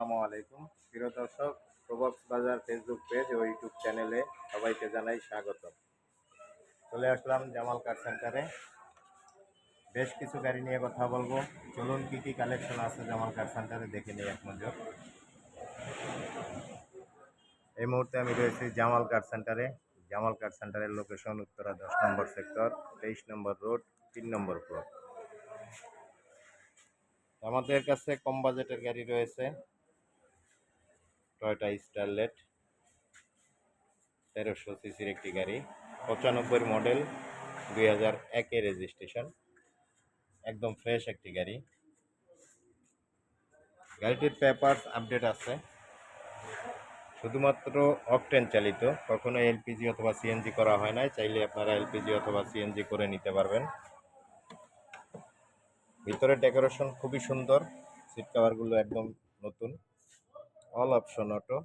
আসসালামু আলাইকুম। প্রিয় দর্শক প্রবক্স বাজার ফেসবুক পেজ ও ইউটিউব চ্যানেলে সবাইকে জানাই স্বাগত চলে আসলাম জামাল কার সেন্টারে বেশ কিছু গাড়ি নিয়ে কথা বলব। চলুন কী কী কালেকশন আছে জামাল কার সেন্টারে দেখে নিই এক নজর। এই মুহূর্তে আমি রয়েছি জামাল কার সেন্টারে জামাল কার সেন্টারের লোকেশন উত্তরা দশ নম্বর সেক্টর তেইশ নম্বর রোড তিন নম্বর ফ্লোর আমাদের কাছে কম বাজেটের গাড়ি রয়েছে। টয়টা স্টারলেট, তেরোশো সিসির একটি গাড়ি পঁচানব্বই মডেল, দুই হাজার একের রেজিস্ট্রেশন, একদম ফ্রেশ একটি গাড়ি। গাড়িটির পেপারস আপডেট আছে। শুধুমাত্র অকটেন চালিত কখনো এলপিজি অথবা সিএনজি করা হয় নাই, চাইলে আপনারা এলপিজি অথবা সিএনজি করে নিতে পারবেন। ভিতরে ডেকোরেশন খুবই সুন্দর, সিট কাভারগুলো একদম নতুন। All option auto.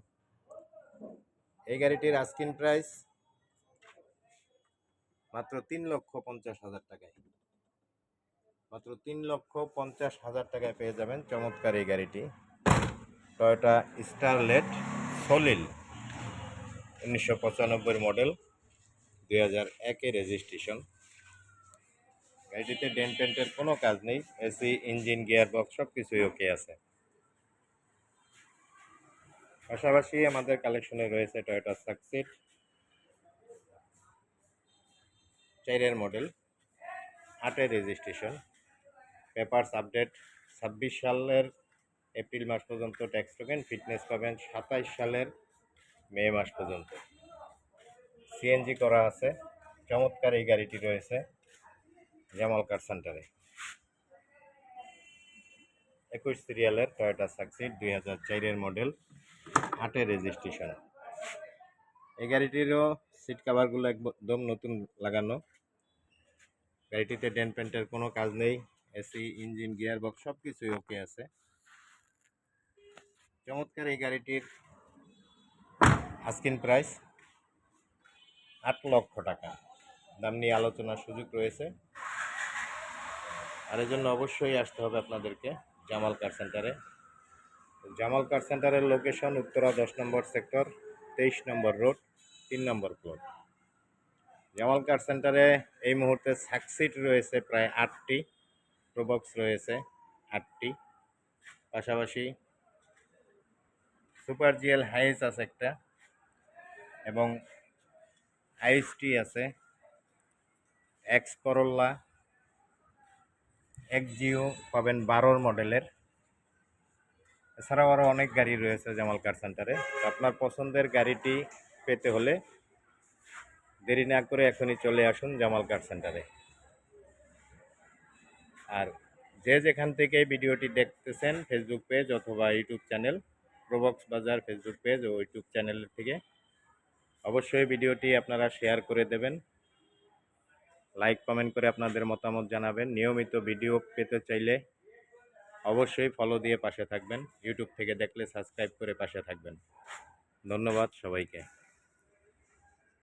এই গাড়িটির আস্কিন প্রাইস মাত্র তিন লক্ষ পঞ্চাশ হাজার টাকায়। মাত্র তিন লক্ষ পঞ্চাশ হাজার টাকায় পেয়ে যাবেন চমৎকার এই গাড়িটি। টয়োটা স্টারলেট সলিল উনিশশো পঁচানব্বই মডেল দুই হাজার একে রেজিস্ট্রেশন গাড়িটিতে ডেন্ট পেন্টের কোনো কাজ নেই, এসি ইঞ্জিন গিয়ার বক্স সব কিছুই ওকে আছে। পাশাপাশি আমাদের কালেকশনে রয়েছে টয়োটা সাকসিড চাইরের মডেল আটের রেজিস্ট্রেশন পেপারস আপডেট ছাব্বিশ সালের এপ্রিল মাস পর্যন্ত ট্যাক্স টোকেন ফিটনেস পাবেন সাতাইশ সালের মে মাস পর্যন্ত। সিএনজি করা আছে, চমৎকার এই গাড়িটি রয়েছে জামাল কার সেন্টারে একুশ সিরিয়ালের টয়োটা সাকসিড দুই হাজার চারের মডেল আটের রেজিস্ট্রেশন এই গাড়িটিরও সিট কাভারগুলো একদম নতুন লাগানো। গাড়িটিতে ডেন পেন্টের কোনো কাজ নেই এসি ইঞ্জিন গিয়ার বক্স সব কিছুই ওকে আছে। চমৎকার এই গাড়িটির আস্কিন প্রাইস আট লক্ষ টাকা। দাম নিয়ে আলোচনার সুযোগ রয়েছে। আর এজন্য অবশ্যই আসতে হবে আপনাদেরকে জামাল কার সেন্টারে জামাল কার সেন্টারের লোকেশন উত্তরা দশ নম্বর সেক্টর তেইশ নম্বর রোড তিন নম্বর ফ্লোর জামাল কার সেন্টারে এই মুহূর্তে সাকসিট রয়েছে প্রায় আটটি প্রবক্স রয়েছে আটটি। পাশাপাশি সুপার জিএল হাইস আছে একটা এবং আইএসটি আছে এক্স করল্লা এক জিও পাবেন বারোর মডেলের এছাড়াও আরও অনেক গাড়ি রয়েছে জামাল কার সেন্টারে আপনার পছন্দের গাড়িটি পেতে হলে দেরি না করে এখনই চলে আসুন জামাল কার সেন্টারে আর যে যেখান থেকে ভিডিওটি দেখতেছেন ফেসবুক পেজ অথবা ইউটিউব চ্যানেল প্রবক্স বাজার ফেসবুক পেজ ও ইউটিউব চ্যানেলের থেকে অবশ্যই ভিডিওটি আপনারা শেয়ার করে দেবেন। লাইক কমেন্ট করে আপনাদের মতামত জানাবেন। নিয়মিত ভিডিও পেতে চাইলে অবশ্যই ফলো দিয়ে পাশে থাকবেন। ইউটিউব থেকে দেখলে সাবস্ক্রাইব করে পাশে থাকবেন। ধন্যবাদ সবাইকে।